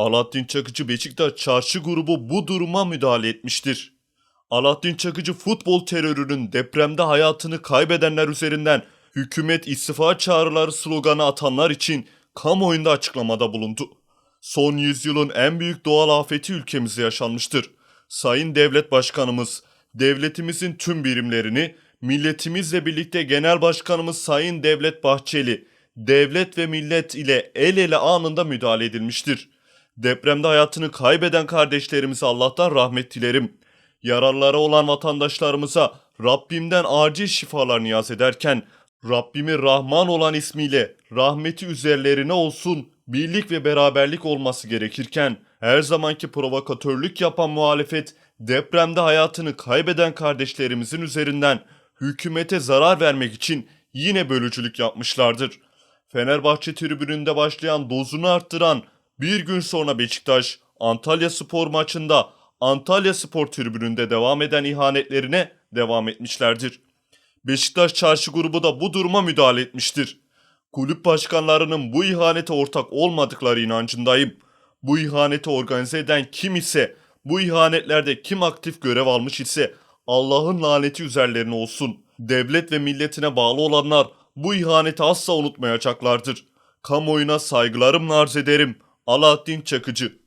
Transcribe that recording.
Alaaddin Çakıcı Beşiktaş Çarşı grubu bu duruma müdahale etmiştir. Alaaddin Çakıcı futbol terörünün depremde hayatını kaybedenler üzerinden hükümet istifa çağrıları sloganı atanlar için kamuoyunda açıklamada bulundu. Son yüzyılın en büyük doğal afeti ülkemizde yaşanmıştır. Sayın Devlet Başkanımız, devletimizin tüm birimlerini, milletimizle birlikte Genel Başkanımız Sayın Devlet Bahçeli, devlet ve millet ile el ele anında müdahale edilmiştir. Depremde hayatını kaybeden kardeşlerimize Allah'tan rahmet dilerim. Yararları olan vatandaşlarımıza Rabbimden acil şifalar niyaz ederken Rabbimi Rahman olan ismiyle rahmeti üzerlerine olsun, birlik ve beraberlik olması gerekirken her zamanki provokatörlük yapan muhalefet depremde hayatını kaybeden kardeşlerimizin üzerinden hükümete zarar vermek için yine bölücülük yapmışlardır. Fenerbahçe tribününde başlayan dozunu arttıran bir gün sonra Beşiktaş Antalya Spor maçında Antalya Spor tribününde devam eden ihanetlerine devam etmişlerdir. Beşiktaş çarşı grubu da bu duruma müdahale etmiştir. Kulüp başkanlarının bu ihanete ortak olmadıkları inancındayım. Bu ihaneti organize eden kim ise, bu ihanetlerde kim aktif görev almış ise Allah'ın laneti üzerlerine olsun. Devlet ve milletine bağlı olanlar bu ihaneti asla unutmayacaklardır. Kamuoyuna saygılarımla arz ederim. Alaaddin Çakıcı